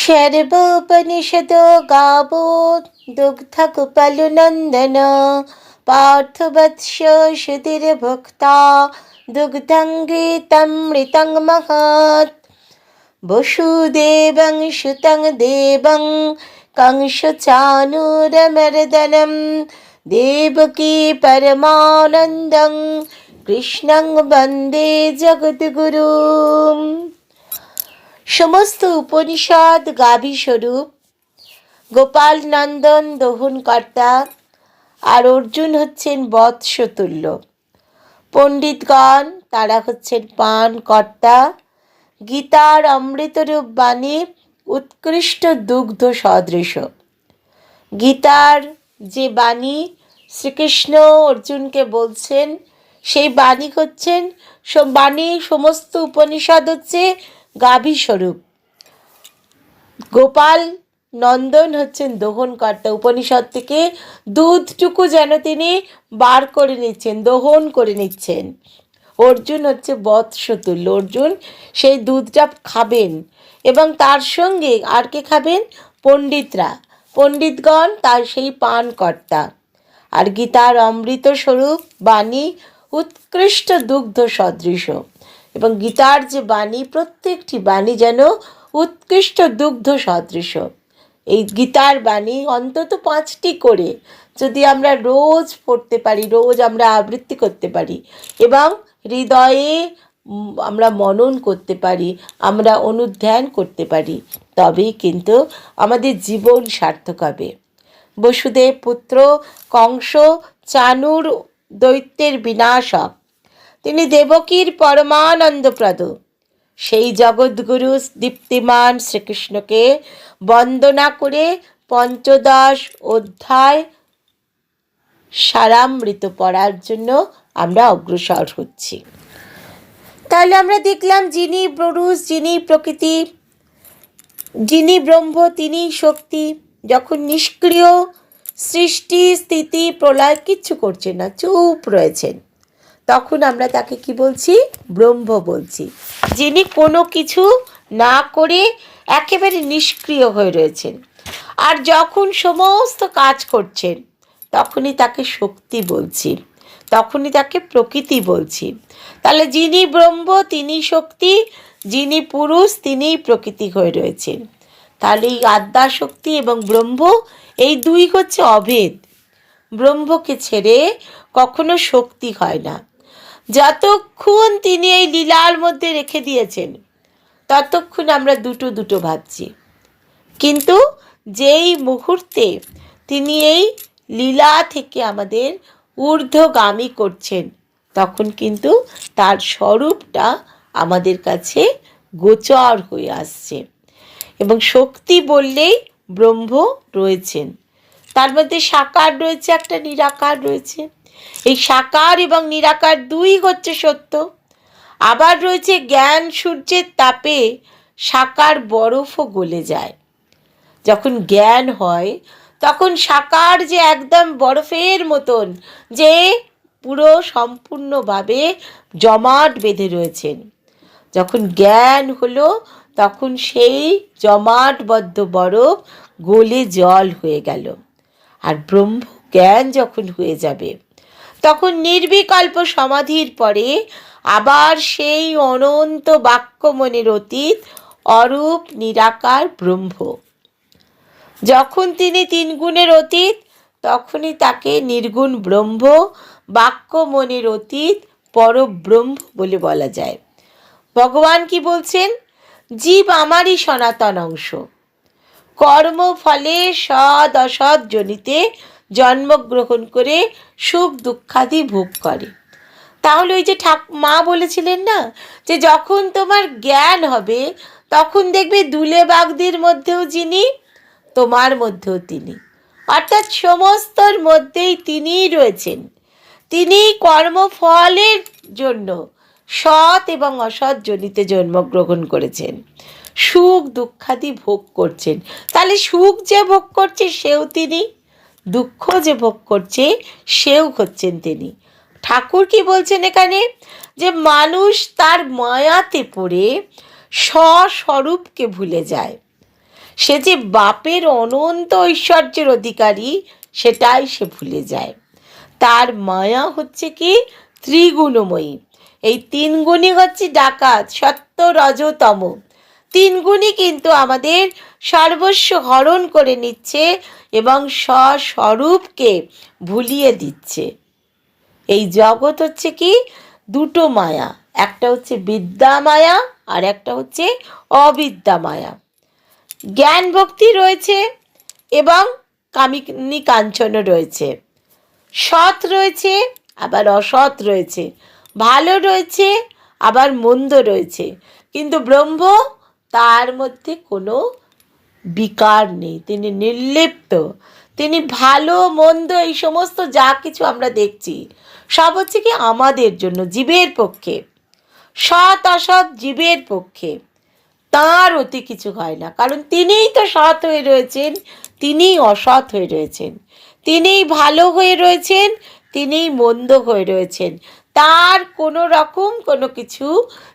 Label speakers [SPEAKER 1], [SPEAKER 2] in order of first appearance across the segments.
[SPEAKER 1] शर्वोपनिषदो गावो दुग्धकुपलुनन्दन पार्थवत्स श्रुतिर्भुक्ता दुग्धं घृतमृतं महत् वसुदेवं सुतं देवं कंसचानुरमर्दनं देवकी परमानन्दं কৃষ্ণং বন্দে জগদ্গুরুম সমস্ত উপনিষদ গাভী স্বরূপ। গোপাল নন্দন দহনকর্তা আর অর্জুন হচ্ছেন বৎসতুল্য পণ্ডিতগণ, তারা হচ্ছেন পান কর্তা। গীতার অমৃতরূপ বাণী উৎকৃষ্ট দুগ্ধ সদৃশ। গীতার যে বাণী শ্রীকৃষ্ণ অর্জুনকে বলছেন, সেই বাণী হচ্ছেন বাণী সমস্ত উপনিষদ হচ্ছে গাভী স্বরূপ। গোপাল নন্দন হচ্ছেন দহনকর্তা। উপনিষদ থেকে দুধটুকু যেন তিনি বার করে নিচ্ছেন, দহন করে নিচ্ছেন। অর্জুন হচ্ছে বৎসতুল্য অর্জুন সেই দুধটা খাবেন এবং তার সঙ্গে আর কে খাবেন? পণ্ডিতরা। পণ্ডিতগণ তার সেই পানকর্তা। আর গীতার অমৃত স্বরূপ বাণী, উৎকৃষ্ট দুগ্ধ সদৃশ। এবং গীতার যে বাণী, প্রত্যেকটি বাণী যেন উৎকৃষ্ট দুগ্ধ সদৃশ এই গীতার বাণী অন্তত পাঁচটি করে যদি আমরা রোজ পড়তে পারি, রোজ আমরা আবৃত্তি করতে পারি এবং হৃদয়ে আমরা মনন করতে পারি, আমরা অনুধ্যান করতে পারি, তবেই কিন্তু আমাদের জীবন সার্থক হবে। বসুদেব পুত্র কংস চানুর দৈত্যের বিনাশক তিনি দেবকীর পরমানন্দপ্রদ। সেই জগৎগুরু দীপ্তিমান শ্রীকৃষ্ণকে বন্দনা করে পঞ্চদশ অধ্যায় সারামৃত পড়ার জন্য আমরা অগ্রসর হচ্ছি। তাহলে আমরা দেখলাম যিনি পুরুষ যিনি প্রকৃতি, যিনি ব্রহ্ম তিনি শক্তি। যখন নিষ্ক্রিয় সৃষ্টি, স্থিতি, প্রলয় কিচ্ছু করছেন না, চুপ রয়েছেন। তখন আমরা তাকে কি বলছি? ব্রহ্ম বলছি। যিনি কোনো কিছু না করে একেবারে নিষ্ক্রিয় হয়ে রয়েছেন। আর যখন সমস্ত কাজ করছেন, তখনই তাকে শক্তি বলছি। তখনই তাকে প্রকৃতি বলছি। তাহলে যিনি ব্রহ্ম, তিনি শক্তি, যিনি পুরুষ, তিনিই প্রকৃতি হয়ে রয়েছেন। তাহলে এই আদ্যা শক্তি এবং ব্রহ্ম, এই দুই হচ্ছে অভেদ। ব্রহ্মকে ছেড়ে কখনো শক্তি হয় না। যতক্ষণ তিনি এই লীলার মধ্যে রেখে দিয়েছেন, ততক্ষণ আমরা দুটো দুটো ভাবছি। কিন্তু যেই মুহূর্তে তিনি এই লীলা থেকে আমাদের ঊর্ধ্বগামী করছেন, তখন কিন্তু তার স্বরূপটা আমাদের কাছে গোচর হয়ে আসছে এবং শক্তি বললেই ব্রহ্ম রয়েছেন। তার মধ্যে সাকার রয়েছে, একটা নিরাকার রয়েছে। এই সাকার এবং নিরাকার দুই হচ্ছে সত্য। আবার রয়েছে জ্ঞান, সূর্যের তাপে সাকার বরফও গলে যায়। যখন জ্ঞান হয়, তখন সাকার যে একদম বরফের মতন, যে পুরো সম্পূর্ণভাবে জমাট বেঁধে রয়েছেন। যখন জ্ঞান হলো, তখন সেই জমাটবদ্ধ বরফ গলে জল হয়ে গেল। আর ব্রহ্ম জ্ঞান যখন হয়ে যাবে, তখন নির্বিকল্প সমাধির পরে আবার সেই অনন্ত বাক্য মনের অতীত অরূপ, নিরাকার, ব্রহ্ম। যখন তিনি তিন গুণের অতীত, তখনই তাকে নির্গুণ ব্রহ্ম বাক্য মনের অতীত, পরব্রহ্ম বলে বলা যায়। ভগবান কি বলছেন? জীব আমারই সনাতন অংশ। কর্ম সদ সৎ অসৎ জনিতে জন্মগ্রহণ করে সুখ দুঃখাদি ভোগ করে। তাহলে ওই যে ঠাক, মা বলেছিলেন না যে যখন তোমার জ্ঞান হবে, তখন দেখবে দুলে বাগদির মধ্যেও যিনি, তোমার মধ্যেও তিনি। অর্থাৎ সমস্তর মধ্যেই তিনিই রয়েছেন। তিনি কর্মফলের জন্য সৎ এবং অসৎ জনিতে জন্মগ্রহণ করেছেন। সুখ দুঃখাদি ভোগ করছেন। তাহলে সুখ যে ভোগ করছে সেও তিনি, দুঃখ যে ভোগ করছে সেও হচ্ছেন তিনি। ঠাকুর কি বলছেন এখানে? যে মানুষ তার মায়াতে পড়ে স্বস্বরূপকে ভুলে যায়। সে যে বাপের অনন্ত ঐশ্বর্যের অধিকারী, সেটাই সে ভুলে যায়। তার মায়া হচ্ছে কি? ত্রিগুণময়ী। এই তিন গুণই হচ্ছে ডাকাত, সত্য, রজতম। তিন গুণই কিন্তু আমাদের সর্বস্ব হরণ করে নিচ্ছে এবং স্বস্বরূপকে ভুলিয়ে দিচ্ছে। এই জগৎ হচ্ছে কি? দুটো মায়া। একটা হচ্ছে বিদ্যা মায়া আর একটা হচ্ছে অবিদ্যা মায়া। জ্ঞান ভক্তি রয়েছে এবং কামিনী কাঞ্চন রয়েছে। সৎ রয়েছে, আবার অসৎ রয়েছে। ভালো রয়েছে, আবার মন্দ রয়েছে। কিন্তু ব্রহ্ম তার মধ্যে কোনো বিকার নেই। তিনি নির্লিপ্ত। তিনি ভালো, মন্দ, এই সমস্ত যা কিছু আমরা দেখছি, সব হচ্ছে কি আমাদের জন্য, জীবের পক্ষে। সৎ, অসৎ, জীবের পক্ষে। তার অতি কিছু হয় না। কারণ তিনিই তো সৎ হয়ে রয়েছেন, তিনিই অসৎ হয়ে রয়েছেন। তিনিই ভালো হয়ে রয়েছেন, তিনিই মন্দ হয়ে রয়েছেন। তার কোনো রকম কোনো কিছু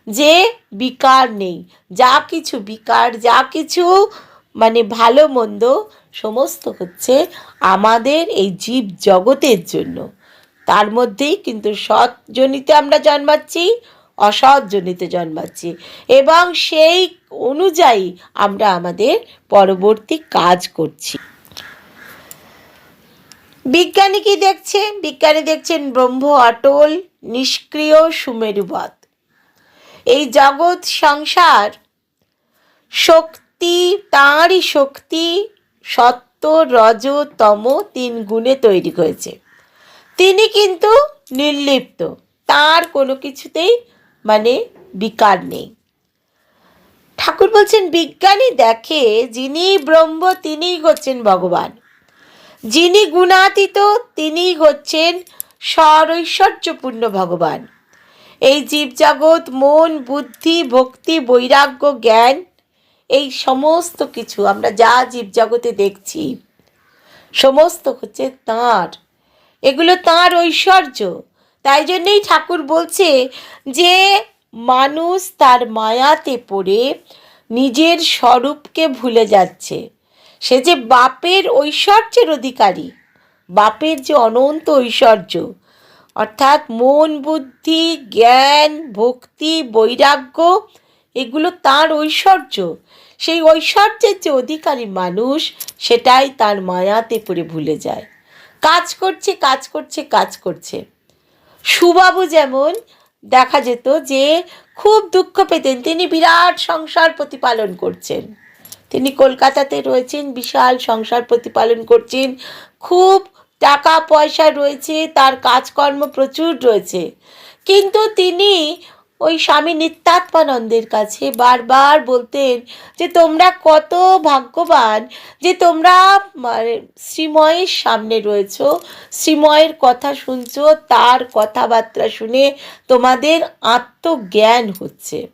[SPEAKER 1] যে বিকার নেই। যা কিছু বিকার, যা কিছু মানে ভালো মন্দ সমস্ত হচ্ছে আমাদের এই জীব জগতের জন্য। তার মধ্যেই কিন্তু সৎ জনিতে আমরা জন্মাচ্ছি, অসৎ জনিতে জন্মাচ্ছি। এবং সেই অনুযায়ী আমরা আমাদের পরবর্তী কাজ করছি। বিজ্ঞানী কি দেখছে বিজ্ঞানী দেখছেন ব্রহ্ম অটল নিষ্ক্রিয় সুমেরুবৎ এই জগৎ সংসার শক্তি, তাঁরই শক্তি, সত্য, রজ, তম তিন গুণে তৈরি হয়েছে। তিনি কিন্তু নির্লিপ্ত। তার কোনো কিছুতেই মানে বিকার নেই। ঠাকুর বলছেন, বিজ্ঞানী দেখে যিনি ব্রহ্ম, তিনিই হচ্ছেন ভগবান। যিনি গুণাতীত, তিনিই হচ্ছেন স্বরৈশ্বর্যপূর্ণ ভগবান। এই জীবজগৎ, মন, বুদ্ধি, ভক্তি, বৈরাগ্য, জ্ঞান, এই সমস্ত কিছু আমরা যা জীবজগতে দেখছি, সমস্ত হচ্ছে তাঁর। এগুলো তাঁর ঐশ্বর্য। তাই জন্যেই ঠাকুর বলছে যে, মানুষ তার মায়াতে পড়ে নিজের স্বরূপকে ভুলে যাচ্ছে। সে যে বাপের ঐশ্বর্যের অধিকারী বাপের যে অনন্ত ঐশ্বর্য, অর্থাৎ মন, বুদ্ধি, জ্ঞান, ভক্তি, বৈরাগ্য, এগুলো তার ঐশ্বর্য। সেই ঐশ্বর্যের যে অধিকারী মানুষ, সেটাই তার মায়াতে পড়ে ভুলে যায়। কাজ করছে কাজ করছে কাজ করছে। সুবাবু যেমন দেখা যেত যে, খুব দুঃখ পেতেন। তিনি বিরাট সংসার প্রতিপালন করছেন। তিনি কলকাতাতে রয়েছেন, বিশাল সংসার প্রতিপালন করছেন। খুব টাকা পয়সা রয়েছে, তার কাজকর্ম প্রচুর রয়েছে। কিন্তু তিনি ওই স্বামী নিত্যাত্মানন্দের কাছে বারবার বলতেন যে তোমরা কত ভাগ্যবান যে তোমরা মানে শ্রীময়ের সামনে রয়েছ, শ্রীময়ের কথা শুনছো, তার কথাবার্তা শুনে তোমাদের আত্মজ্ঞান হচ্ছে।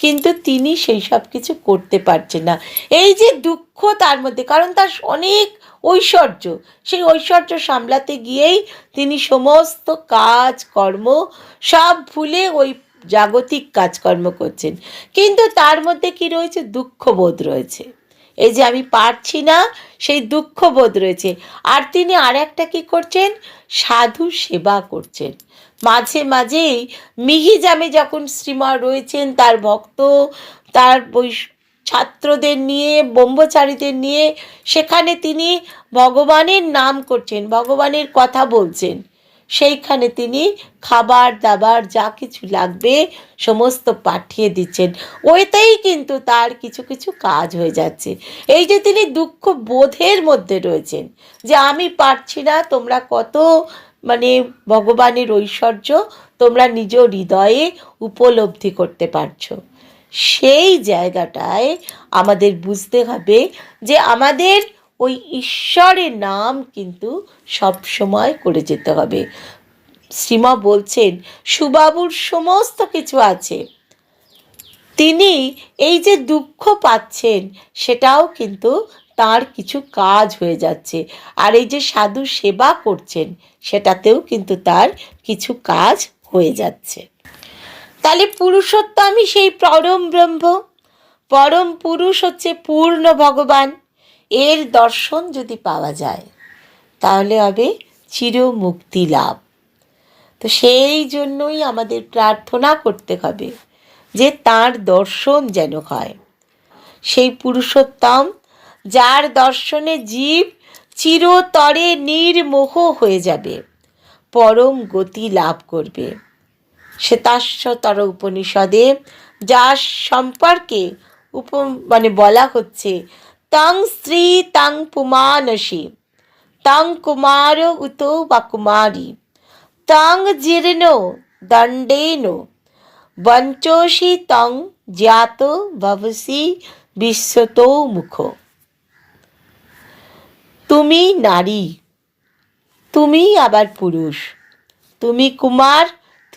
[SPEAKER 1] কিন্তু তিনি সেই সব কিছু করতে পারছেন না। এই যে দুঃখ তার মধ্যে, কারণ তার অনেক ঐশ্বর্য। সেই ঐশ্বর্য সামলাতে গিয়েই তিনি সমস্ত কাজ, কর্ম সব ভুলে ওই জাগতিক কাজকর্ম করছেন। কিন্তু তার মধ্যে কি রয়েছে? দুঃখবোধ রয়েছে। এই যে আমি পারছি না, সেই দুঃখবোধ রয়েছে। আর তিনি আর একটা কী করছেন? সাধু সেবা করছেন। মাঝে মাঝেই মিহিজামে যখন শ্রীমা রয়েছেন, তার ভক্ত, তার ছাত্রদের নিয়ে, ব্রহ্মচারীদের নিয়ে সেখানে তিনি ভগবানের নাম করছেন, ভগবানের কথা বলছেন। সেইখানে তিনি খাবার, দাবার, যা কিছু লাগবে সমস্ত পাঠিয়ে দিচ্ছেন। ওইতেই কিন্তু তার কিছু কিছু কাজ হয়ে যাচ্ছে। এই যে তিনি দুঃখ বোধের মধ্যে রয়েছেন যে আমি পারছি না, তোমরা কত মানে ভগবানের ঐশ্বর্য তোমরা নিজ হৃদয়ে উপলব্ধি করতে পারছ। সেই জায়গাটায় আমাদের বুঝতে হবে যে আমাদের ওই ঈশ্বরের নাম কিন্তু সব সময় করে যেতে হবে। শ্রীমা বলছেন, সুবাবুর সমস্ত কিছু আছে। তিনি এই যে দুঃখ পাচ্ছেন, সেটাও কিন্তু তার কিছু কাজ হয়ে যাচ্ছে। আর এই যে সাধু সেবা করছেন, সেটাতেও কিন্তু তার কিছু কাজ হয়ে যাচ্ছে। তাহলে পুরুষত্ব আমি সেই পরম ব্রহ্ম। পরম পুরুষ হচ্ছে পূর্ণ ভগবান। এর দর্শন যদি পাওয়া যায়, তাহলে হবে চির মুক্তি লাভ। তো সেই জন্যই আমাদের প্রার্থনা করতে হবে যে তার দর্শন যেন হয়। সেই পুরুষোত্তম, যার দর্শনে জীব চিরতরে নির্মোহ হয়ে যাবে, পরম গতি লাভ করবে। শ্বেতাশ্বতর উপনিষদে যার সম্পর্কে উপ মানে বলা হচ্ছে, তং স্ত্রী তং পুমানসী, তং কুমার উত বা কুমারী, তং জীর্ণ দণ্ডেন, বঞ্চসি তং জ্ঞাত ভবসি বিশ্বত মুখ। তুমি নারী, তুমি আবার পুরুষ, তুমি কুমার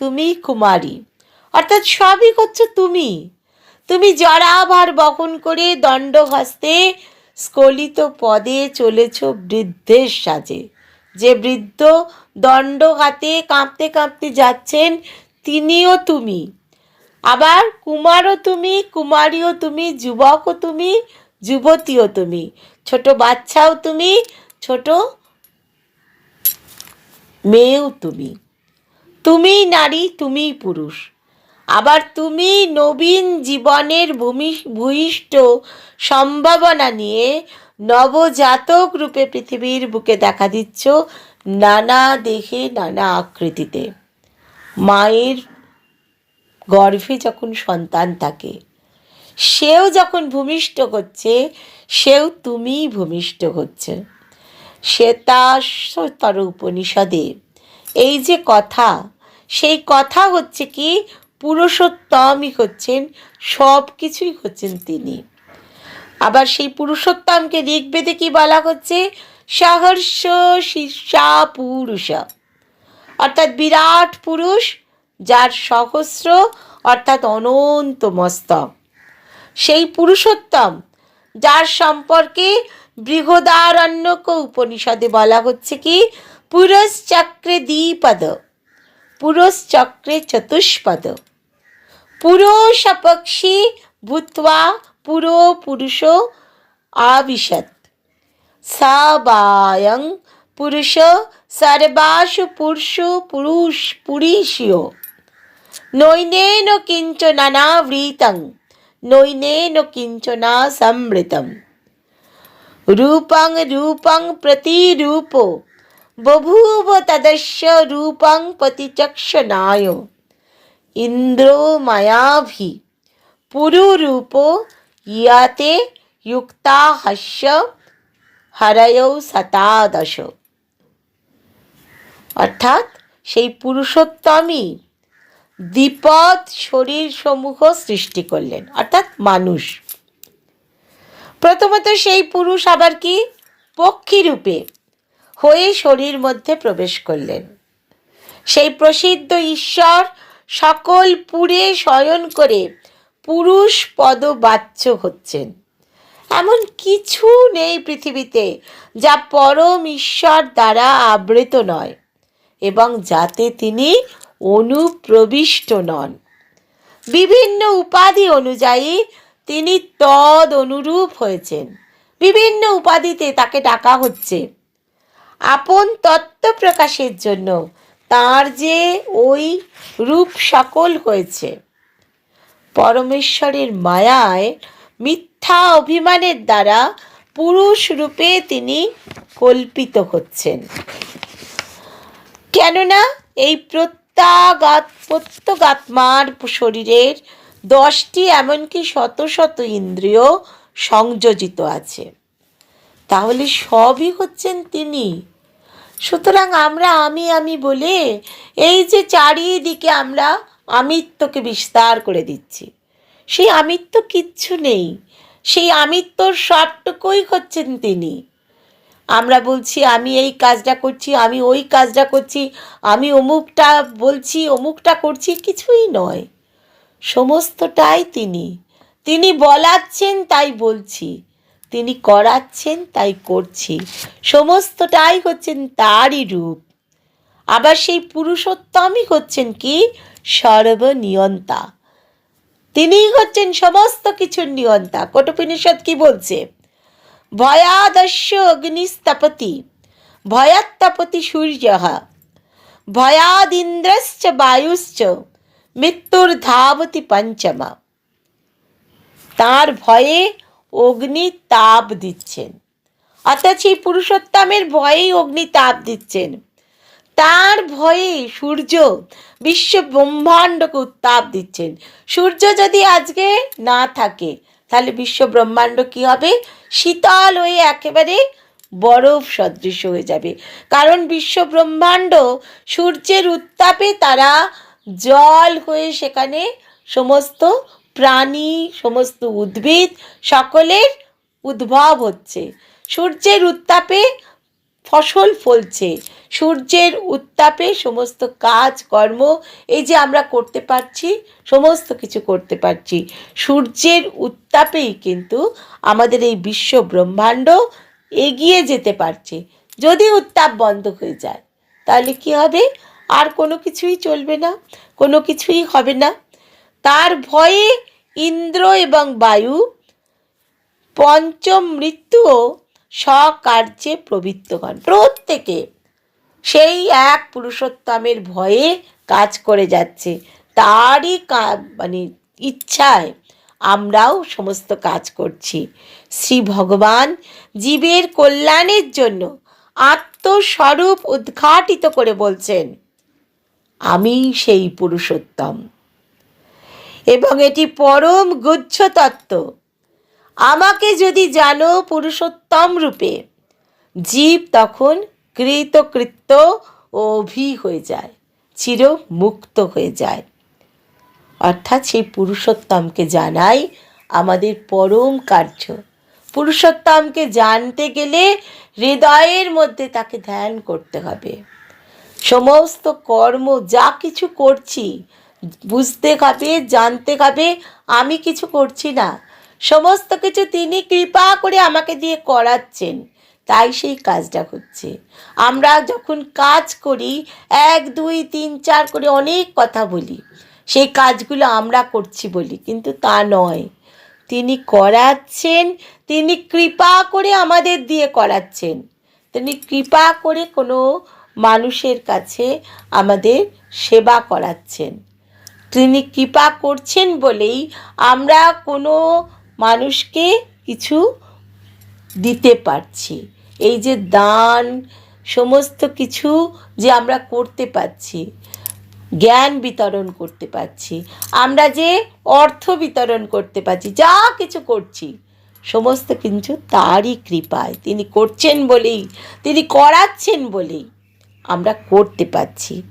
[SPEAKER 1] তুমি কুমারী। অর্থাৎ সবই করছ তুমি। তুমি জরাভার বহন করে দণ্ড হস্তে স্খলিত পদে চলেছ বৃদ্ধের সাজে। যে বৃদ্ধ দণ্ড হাতে কাঁপতে কাঁপতে যাচ্ছেন, তিনিও তুমি। আবার কুমারও তুমি, কুমারীও তুমি, যুবকও তুমি, যুবতীও তুমি। ছোট বাচ্চাও তুমি, ছোট মেয়েও তুমি। তুমি নারী তুমি পুরুষ। আবার তুমি নবীন জীবনের ভূমি ভূয়িষ্ঠ সম্ভাবনা নিয়ে নবজাতক রূপে পৃথিবীর বুকে দেখা দিচ্ছ নানা দেহে, নানা আকৃতিতে। মায়ের গর্ভে যখন সন্তান থাকে, সেও যখন ভূমিষ্ঠ হচ্ছে, সেও তুমিই ভূমিষ্ঠ হচ্ছে। শ্বেতাশ্বতর উপনিষদে এই যে কথা, সেই কথা হচ্ছে কি, পুরুষোত্তমই হচ্ছেন সব কিছুই হচ্ছেন তিনি। আবার সেই পুরুষোত্তমকে ঋগ্বেদে কি বলা হচ্ছে? সহর্ষ শীর্ষা পুরুষ। অর্থাৎ বিরাট পুরুষ, যার সহস্র, অর্থাৎ অনন্ত মস্তক। সেই পুরুষোত্তম, যার সম্পর্কে বৃহদারণ্যক উপনিষদে বলা হচ্ছে কি পুরস চক্রে দ্বিপদ পুরস চক্রে চতুষ্পদ পুরুষ পক্ষী ভূত্বা পুরো পুরুষ আবিশত সাবায়ং পুরুষ সর্বাসু পুরুষু পুরুষ পুরীষীয় নৈনেন কিঞ্চনানাবৃতং নৈনেন কিঞ্চনা সমৃতম রূপং রূপং প্রতিরূপ বভূব তদস্য রূপং প্রতিচক্ষণায় ইন্দ্রো মায়াভি পুরুরূপ ইয়াতে যুক্তা হাস্য হরয়ৌ শতাদশ অর্থাৎ সেই পুরুষোত্তমই দ্বিপদ শরীর সমূহ সৃষ্টি করলেন, অর্থাৎ মানুষ। প্রথমত সেই পুরুষ আবার কি? পক্ষী রূপে হয়ে শরীর মধ্যে প্রবেশ করলেন। সেই প্রসিদ্ধ ঈশ্বর সকল পুরে শয়ন করে পুরুষ পদবাচ্য হচ্ছেন। এমন কিছু নেই পৃথিবীতে যা পরম ঈশ্বর দ্বারা আবৃত নয় এবং যাতে তিনি অনুপ্রবিষ্ট নন। বিভিন্ন উপাধি অনুযায়ী তিনি তদ অনুরূপ হয়েছেন। বিভিন্ন উপাধিতে তাকে ডাকা হচ্ছে। আপন তত্ত্ব প্রকাশের জন্য তার যে ওই রূপ সকল হয়েছে। পরমেশ্বরের মায়ায় মিথ্যা অভিমানের দ্বারা পুরুষ রূপে তিনি কল্পিত হচ্ছেন। কেননা এই প্রত্যাগাত প্রত্যগাত্মার শরীরের দশটি এমনকি শত শত ইন্দ্রিয় সংযোজিত আছে। তাহলে সবই হচ্ছেন তিনি। সুতরাং আমরা আমি আমি বলে এই যে চারিদিকে আমরা আমিত্বকে বিস্তার করে দিচ্ছি। সেই আমিত্ব কিচ্ছু নেই। সেই আমিত্বর সবটুকুই হচ্ছেন তিনি। আমরা বলছি, আমি এই কাজটা করছি, আমি ওই কাজটা করছি, আমি অমুকটা বলছি, অমুকটা করছি, কিছুই নয়। সমস্তটাই তিনি। তিনি বলাচ্ছেন, তাই বলছি। তিনি করাচ্ছেন, তাই করছি। সমস্তটাই হচ্ছেন তারই রূপ। আবার সেই পুরুষোত্তমই হচ্ছেন কি? সর্বনিয়ন্তা। তিনিই হচ্ছেন সমস্ত কিছুর নিয়ন্তা। কটোপনিষদ কি বলছে? ভয়াদস্য অগ্নিস্তপতি, ভয়াত্তপতি সূর্য, ভয়াদিন্দ্রশ্চ বায়ুশ্চ, মৃত্যুর ধাবতি পঞ্চমা। তার ভয়ে অগ্নি তাপ দিচ্ছেন। অর্থাৎ সেই পুরুষোত্তমের ভয়েই অগ্নি তাপ দিচ্ছেন। তার ভয়ে সূর্য বিশ্ব ব্রহ্মাণ্ডকে উত্তাপ দিচ্ছেন। সূর্য যদি আজকে না থাকে, তাহলে বিশ্ব ব্রহ্মাণ্ড কি হবে? শীতল হয়ে একেবারে বরফ সদৃশ হয়ে যাবে। কারণ বিশ্ব ব্রহ্মাণ্ড সূর্যের উত্তাপে তারা জল হয়ে সেখানে সমস্ত প্রাণী, সমস্ত উদ্ভিদ সকলের উদ্ভব হচ্ছে। সূর্যের উত্তাপে ফসল ফলছে। সূর্যের উত্তাপে সমস্ত কাজ, কর্ম, এই যে আমরা করতে পারছি, সমস্ত কিছু করতে পারছি। সূর্যের উত্তাপেই কিন্তু আমাদের এই বিশ্ব ব্রহ্মাণ্ড এগিয়ে যেতে পারছে। যদি উত্তাপ বন্ধ হয়ে যায়, তাহলে কি হবে? আর কোনো কিছুই চলবে না, কোনো কিছুই হবে না। তার ভয়ে ইন্দ্র এবং বায়ু পঞ্চম মৃত্যুও স্বকার্যে প্রবৃত্তগণ প্রত্যেকে সেই এক পুরুষোত্তমের ভয়ে কাজ করে যাচ্ছে। তারই মানে ইচ্ছায় আমরাও সমস্ত কাজ করছি। শ্রী ভগবান জীবের কল্যাণের জন্য আত্মস্বরূপ উদ্ঘাটিত করে বলছেন, আমি সেই পুরুষোত্তম। এবং এটি পরম গুচ্ছ তত্ত্ব। আমাকে যদি জানো পুরুষোত্তম রূপে, জীব তখন কৃতকৃত্য ও অভি হয়ে যায়, চির মুক্ত হয়ে যায়। অর্থাৎ সেই পুরুষোত্তমকে জানাই আমাদের পরম কার্য। পুরুষোত্তমকে জানতে গেলে হৃদয়ের মধ্যে তাকে ধ্যান করতে হবে। সমস্ত কর্ম যা কিছু করছি বুঝতে হবে জানতে হবে আমি কিছু করছি না। সমস্ত কিছু তিনি কৃপা করে আমাকে দিয়ে করাচ্ছেন। তাই সেই কাজটা হচ্ছে। আমরা যখন কাজ করি, এক, দুই, তিন, চার করে অনেক কথা বলি। সেই কাজগুলো আমরা করছি বলি, কিন্তু তা নয়। তিনি করাচ্ছেন, তিনি কৃপা করে আমাদের দিয়ে করাচ্ছেন। তিনি কৃপা করে কোনো মানুষের কাছে আমাদের সেবা করাচ্ছেন। তিনি কৃপা করছেন বলেই আমরা কোনো মানুষকে কিছু দিতে পারছি। এই যে দান, সমস্ত কিছু যে আমরা করতে পারছি, জ্ঞান বিতরণ করতে পারছি, আমরা যে অর্থ বিতরণ করতে পারছি, যা কিছু করছি, সমস্ত কিছু তারই কৃপায়। তিনি করছেন বলেই, তিনি করাচ্ছেন বলেই আমরা করতে পারছি।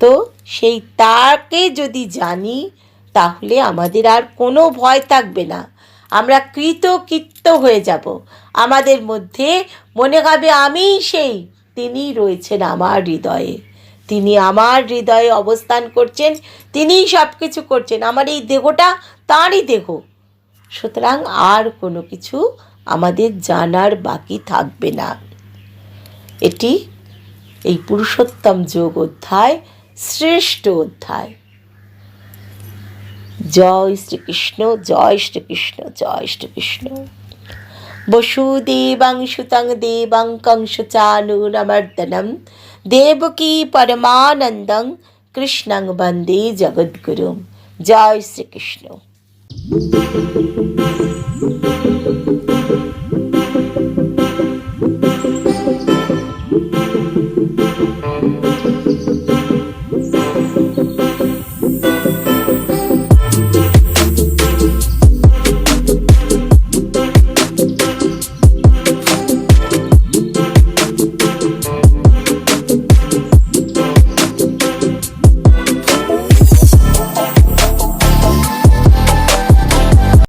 [SPEAKER 1] তো সেই তাকে যদি জানি, তাহলে আমাদের আর কোনো ভয় থাকবে না। আমরা কৃতকৃত্য হয়ে যাব। আমাদের মধ্যে মনে হবে, আমিই সেই। তিনি রয়েছেন আমার হৃদয়ে। তিনি আমার হৃদয়ে অবস্থান করছেন। তিনিই সব কিছু করছেন। আমার এই দেহটা তাঁরই দেহ। সুতরাং আর কোনো কিছু আমাদের জানার বাকি থাকবে না। এটি এই পুরুষোত্তম যোগ অধ্যায় শ্রেষ্ঠ অধ্যায়। জয় শ্রীকৃষ্ণ জয় শ্রীকৃষ্ণ জয় শ্রীকৃষ্ণ। বসুদেবাং সুতং দেবাং কংসচানুরমর্দনম। দেবকী পরমানন্দং কৃষ্ণং বন্দে জগদ্গুরুম। জয় শ্রীকৃষ্ণ।